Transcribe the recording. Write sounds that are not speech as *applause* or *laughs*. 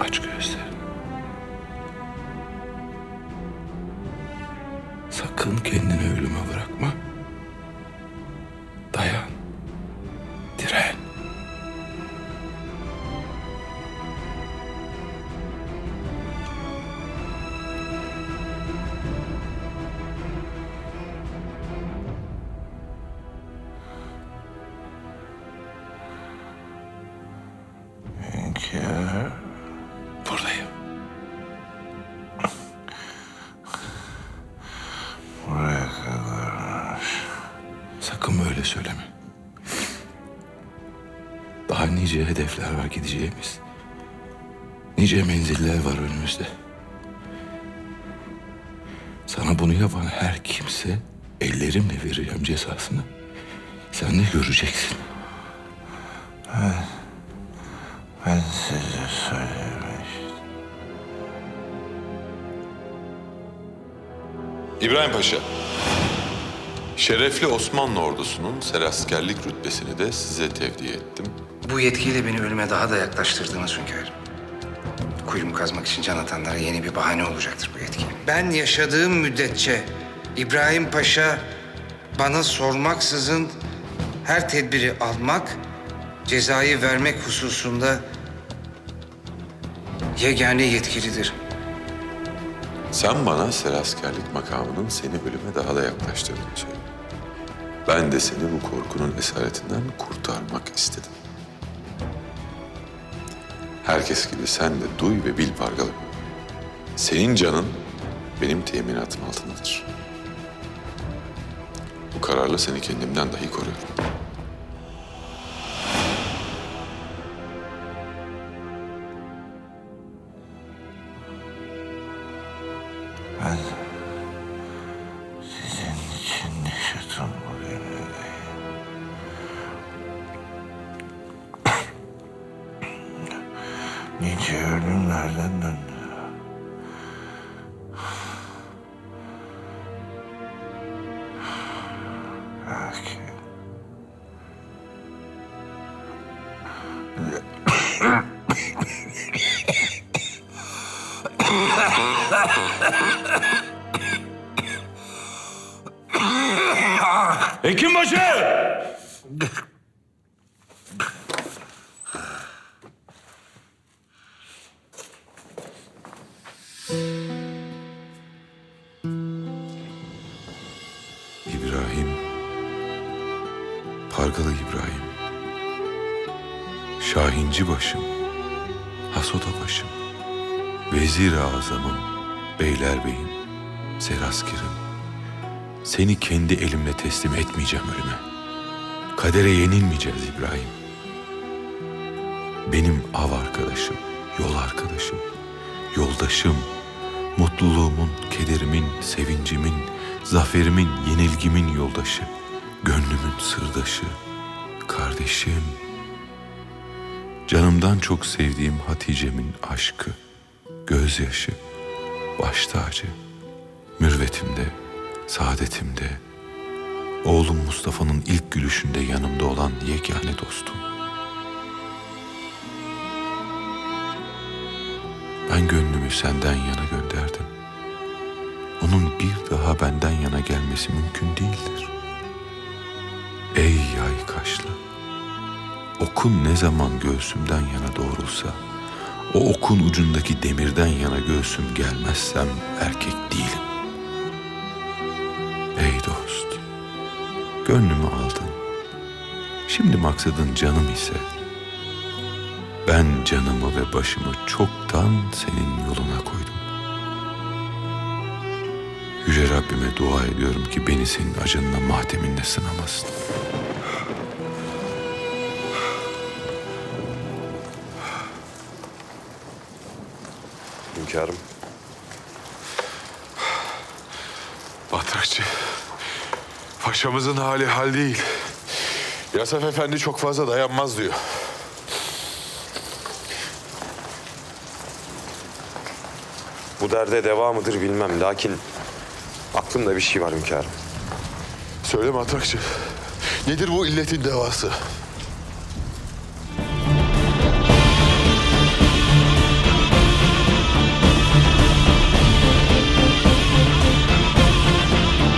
Aç gözlerini. Sakın kendini ölüme bırakma. Nice hedefler var gideceğimiz. Nice menziller var önümüzde. Sana bunu yapan her kimse ellerimle vereceğim cezasını. Sen de göreceksin. Ben size söylemiştim. İbrahim Paşa, şerefli Osmanlı ordusunun seraskerlik rütbesini de size tevdi ettim. Bu yetkiyle beni ölüme daha da yaklaştırdınız hünkârım. Kuyumu kazmak için can atanlara yeni bir bahane olacaktır bu yetki. Ben yaşadığım müddetçe İbrahim Paşa bana sormaksızın her tedbiri almak, cezayı vermek hususunda yegane yetkilidir. Sen bana seraskerlik makamının seni ölüme daha da yaklaştırdığını söyle. Ben de seni bu korkunun esaretinden kurtarmak istedim. Herkes gibi sen de duy ve bil Pargalı. Senin canın benim teminatım altındadır. Bu kararla seni kendimden dahi koruyorum. Ben Nice ölümlerden döndü. Lakin Hekimbaşı! *laughs* Pargalı İbrahim, Şahinci başım, Hasoda başım, Vezir-i Azamım, Beylerbeyim, Seraskerim, seni kendi elimle teslim etmeyeceğim ölüme. Kadere yenilmeyeceğiz İbrahim. Benim av arkadaşım, yol arkadaşım, yoldaşım, mutluluğumun, kederimin, sevincimin, zaferimin, yenilgimin yoldaşı, sırdaşı, kardeşim. Canımdan çok sevdiğim Hatice'min aşkı, gözyaşı, baş tacı, mürvetimde, saadetimde, oğlum Mustafa'nın ilk gülüşünde yanımda olan yegane dostum. Ben gönlümü senden yana gönderdim. Onun bir daha benden yana gelmesi mümkün değildir. Ey yay kaşlı, okun ne zaman göğsümden yana doğrulsa, o okun ucundaki demirden yana göğsüm gelmezsem erkek değilim. Ey dost, gönlümü aldın. Şimdi maksadın canım ise, ben canımı ve başımı çoktan senin yoluna koydum. Yüce Rabbime dua ediyorum ki beni senin acınla mahteminde sınamasın. Hünkârım. Batrakçı, paşamızın hali hal değil. Yasaf Efendi çok fazla dayanmaz diyor. Bu derde deva mıdır bilmem. Lakin aklımda bir şey var hünkârım. Söyle Matrakçı, nedir bu illetin devası?